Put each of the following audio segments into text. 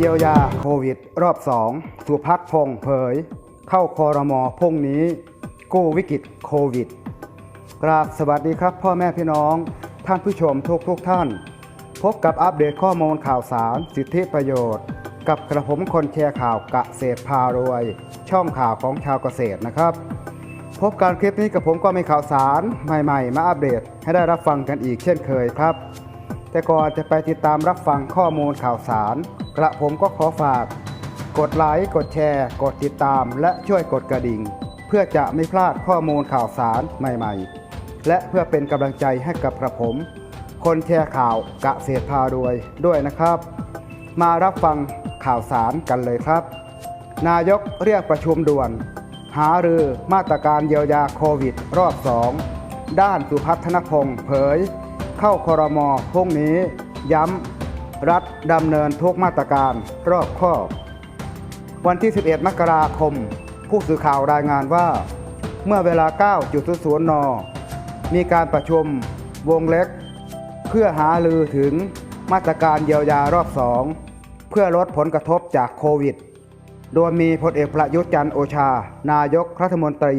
เยียวยาโควิด รอบ 2 สุพัฒน์พงเผย เข้าคอรมอพุ่งนี้ กู้วิกฤตโควิด กราบสวัสดีครับ พ่อแม่พี่น้อง ท่านผู้ชมทุกทุกท่าน พบกับอัปเดตข้อมูลข่าวสาร สิทธิประโยชน์ กับกระผมคนแชร์ข่าวกะเกษตรพารวย ช่องข่าวของชาวเกษตรนะครับ พบการคลิปนี้กับผมก็มีข่าวสารใหม่ๆ มาอัปเดตให้ได้รับฟังกันอีกเช่นเคยครับ แต่ก่อนจะไปติดตามรับฟังข้อมูลข่าวสาร กระผมก็ขอฝาก กดไลค์กดแชร์ กดติดตาม และช่วยกดกระดิ่ง เพื่อจะไม่พลาดข้อมูลข่าวสารใหม่ๆ และเพื่อเป็นกำลังใจให้กับกระผม คนแชร์ข่าวกะเศษพารวยด้วยนะครับ มารับฟังข่าวสารกันเลยครับ นายกเรียกประชุมด่วน หารือมาตรการเยียวยาโควิด รอบ2ด้านสุพัฒนพงษ์เผย เข้าคอรมอพรุ่งนี้ย้ำ รัฐดำเนินทุกมาตรการรอบคอบ วันที่ 11 มกราคม ผู้สื่อข่าวรายงานว่า เมื่อเวลา 9.00 น มีการประชุมวงเล็ก เพื่อหาลือถึงมาตรการเยียวยารอบ2เพื่อลดผลกระทบจากโควิด โดยมีพลเอกประยุทธ์จันทร์โอชา นายกรัฐมนตรี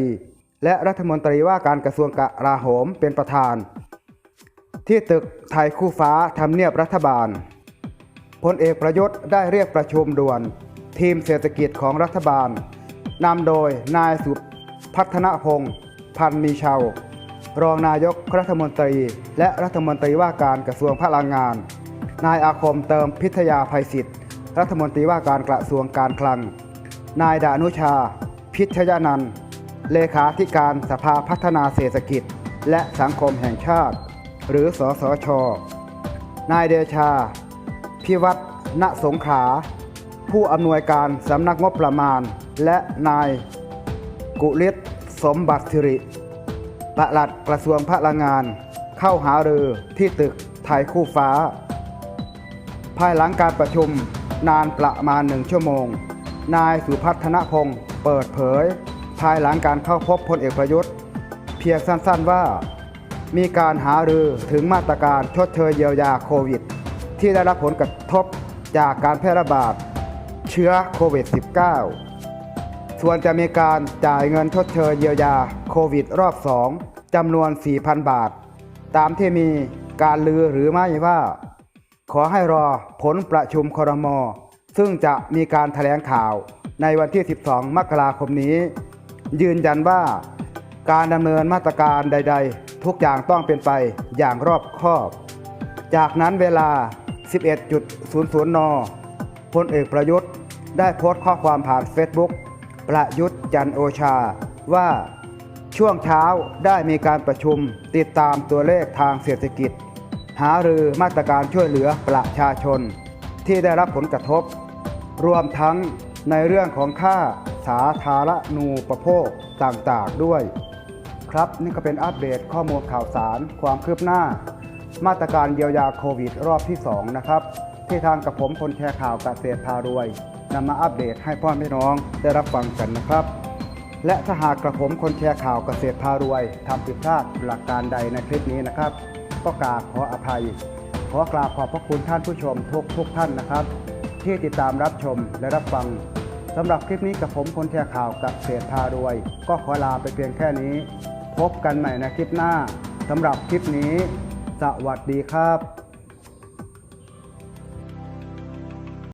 และรัฐมนตรีว่าการกระทรวงกลาโหมเป็นประธาน ที่ตึกไทยคู่ฟ้าทำเนียบรัฐบาล พลเอกประยุทธ์ได้เรียกประชุมด่วน ทีมเศรษฐกิจของรัฐบาลนำโดยนายสุพัฒนพงศ์พันมีชาวรองนายกรัฐมนตรี และรัฐมนตรีว่าการกระทรวงพลังงาน นายอาคมเติมพิทยาภัยศิษย์รัฐมนตรีว่าการกระทรวงการคลัง นายดานุชา พิชยานันท์เลขาธิการสภาพัฒนาเศรษฐกิจ และสังคมแห่งชาติ หรือสสช นายเดชา พิวัตรณสงขา ผู้อำนวยการสำนักงบประมาณ และนาย กุลิศสมบัติสิริประหลัดกระทรวงพลังงาน เข้าหารือที่ตึกไทยคู่ฟ้า ภายหลังการประชุมนานประมาณหนึ่งชั่วโมง นายสุพัฒนพงศ์เปิดเผย ภายหลังการเข้าพบพลเอกประยุทธ์ เพียงสั้นๆว่า มีการหารือถึงมาตรการชดเชยเยียวยาโควิด ที่ได้รับผลกระทบจากการแพร่ระบาดเชื้อโควิด -19 ส่วนจะมีการจ่ายเงินชดเชยเยียวยาโควิดรอบ 2จำนวน 4,000 บาท ตามที่มีการลือหรือไม่ว่า ขอให้รอผลประชุมครม ซึ่งจะมีการแถลงข่าวในวันที่ 12 มกราคมนี้ ยืนยันว่าการดำเนินมาตรการใด ๆ ทุกอย่างต้องเป็นไปอย่างรอบคอบ จากนั้นเวลา 11.00 น พลเอกประยุทธ์ได้โพสต์ข้อความผ่านเฟซบุ๊กประยุทธ์จันโอชา ว่าช่วงเช้าได้มีการประชุมติดตามตัวเลขทางเศรษฐกิจ หารือมาตรการช่วยเหลือประชาชน ที่ได้รับผลกระทบ รวมทั้งในเรื่องของค่าสาธารณูปโภคต่างๆด้วย ครับนี่ก็เป็นอัปเดตข้อมูลข่าวสารความคืบหน้า มาตรการเยียวยาโควิดรอบที่ 2 นะครับ ที่ทางกับผมคนแชร์ข่าวกเกษตรพารวยนำมาอัปเดตให้พ่อแม่น้องได้รับฟังกันนะครับ และถ้าหากกระผมคนแชร์ข่าวเกษตรพารวยทำผิดพลาดหลักการใดในคลิปนี้นะครับก็กราบขออภัย ขอกราบขอบพระคุณท่านผู้ชมทุกทุกท่านนะครับ ที่ติดตามรับชมและรับฟังสำหรับคลิปนี้กับผมคนแชร์ข่าวกับเศรษฐารวย ก็ขอลาไปเพียงแค่นี้ พบกันใหม่ในคลิปหน้าสำหรับคลิปนี้ สวัสดีครับ